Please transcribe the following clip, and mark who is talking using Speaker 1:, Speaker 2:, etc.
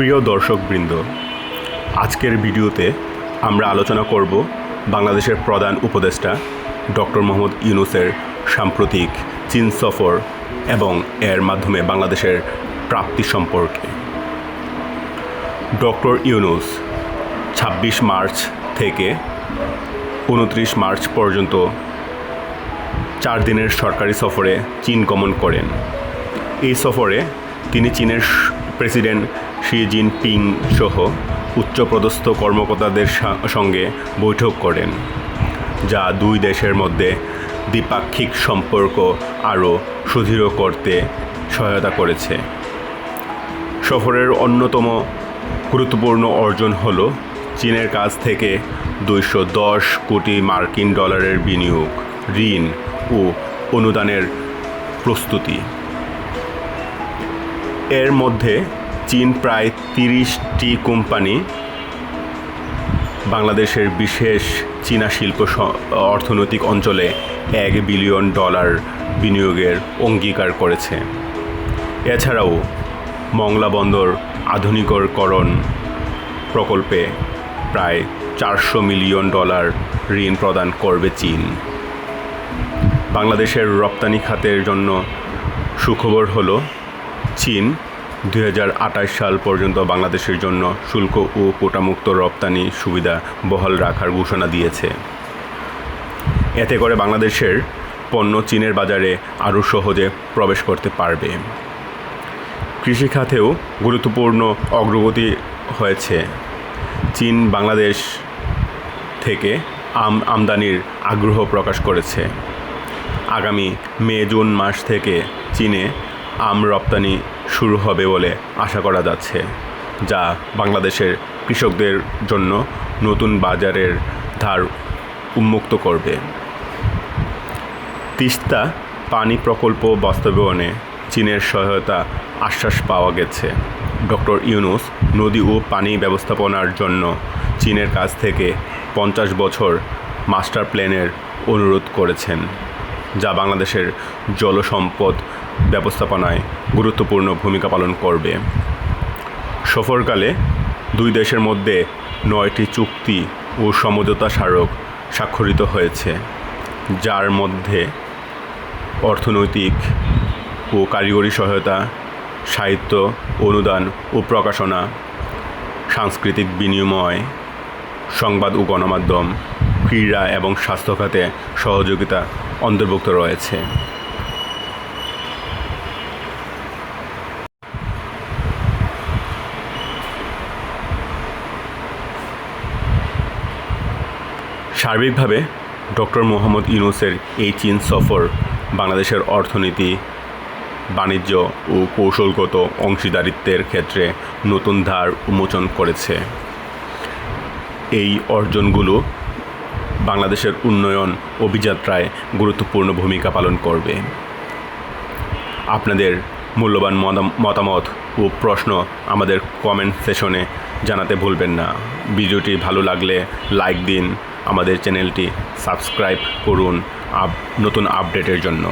Speaker 1: প্রিয় দর্শকবৃন্দ, আজকের ভিডিওতে আমরা আলোচনা করব বাংলাদেশের প্রধান উপদেষ্টা ডক্টর মোহাম্মদ ইউনুসের সাম্প্রতিক চীন সফর এবং এর মাধ্যমে বাংলাদেশের প্রাপ্তি সম্পর্কে। ডক্টর ইউনুস, ছাব্বিশ মার্চ থেকে উনত্রিশ মার্চ পর্যন্ত চার দিনের সরকারি সফরে চীন গমন করেন। এই সফরে তিনি চীনের প্রেসিডেন্ট শি জিনপিং সহ উচ্চপদস্থ কর্মকর্তাদের সঙ্গে বৈঠক করেন, যা দুই দেশের মধ্যে দ্বিপাক্ষিক সম্পর্ক আরও সুদৃঢ় করতে সহায়তা করেছে। সফরের অন্যতম গুরুত্বপূর্ণ অর্জন হল চীনের কাছ থেকে দুইশো দশ কোটি মার্কিন ডলারের বিনিয়োগ, ঋণ ও অনুদানের প্রস্তুতি। এর মধ্যে চীন প্রায় তিরিশটি কোম্পানি বাংলাদেশের বিশেষ চীনা শিল্প অর্থনৈতিক অঞ্চলে এক বিলিয়ন ডলার বিনিয়োগের অঙ্গীকার করেছে। এছাড়াও মংলা বন্দর আধুনিকরণ প্রকল্পে প্রায় চারশো মিলিয়ন ডলার ঋণ প্রদান করবে চীন। বাংলাদেশের রপ্তানি খাতের জন্য সুখবর হলো, চীন দু হাজার আঠাশ সাল পর্যন্ত বাংলাদেশের জন্য শুল্ক ও কোটামুক্ত রপ্তানি সুবিধা বহাল রাখার ঘোষণা দিয়েছে। এতে করে বাংলাদেশের পণ্য চীনের বাজারে আরও সহজে প্রবেশ করতে পারবে। কৃষিখাতেও গুরুত্বপূর্ণ অগ্রগতি হয়েছে। চীন বাংলাদেশ থেকে আম আমদানির আগ্রহ প্রকাশ করেছে। আগামী মে জুন মাস থেকে চীনে আম রপ্তানি শুরু হবে বলে আশা করা যাচ্ছে, যা বাংলাদেশের কৃষকদের জন্য নতুন বাজারের ধার উন্মুক্ত করবে। তিস্তা পানি প্রকল্প বাস্তবায়নে চীনের সহায়তা আশ্বাস পাওয়া গেছে। ডক্টর ইউনুস নদী ও পানি ব্যবস্থাপনার জন্য চীনের কাছ থেকে পঞ্চাশ বছর মাস্টার প্ল্যানের অনুরোধ করেছেন, যা বাংলাদেশের জলসম্পদ ব্যবস্থাপনায় গুরুত্বপূর্ণ ভূমিকা পালন করবে। সফরকালে দুই দেশের মধ্যে নয়টি চুক্তি ও সমঝোতা স্মারক স্বাক্ষরিত হয়েছে, যার মধ্যে অর্থনৈতিক ও কারিগরি সহায়তা, সাহিত্য, অনুদান ও প্রকাশনা, সাংস্কৃতিক বিনিময়, সংবাদ ও গণমাধ্যম, ক্রীড়া এবং স্বাস্থ্য খাতে সহযোগিতা অন্তর্ভুক্ত রয়েছে। সার্বিকভাবে ডক্টর মোহাম্মদ ইউনুসের এই চীন সফর বাংলাদেশের অর্থনীতি, বাণিজ্য ও কৌশলগত অংশীদারিত্বের ক্ষেত্রে নতুন ধার উন্মোচন করেছে। এই অর্জনগুলো বাংলাদেশের উন্নয়ন, অভিযাত্রায় গুরুত্বপূর্ণ ভূমিকা পালন করবে। আপনাদের মূল্যবান মতাম- মতামত ও প্রশ্ন আমাদের কমেন্ট সেশনে জানাতে ভুলবেন না। ভিডিওটি ভালো লাগলে লাইক দিন আমাদের চ্যানেলটি সাবস্ক্রাইব করুন আপ নতুন আপডেটের জন্য।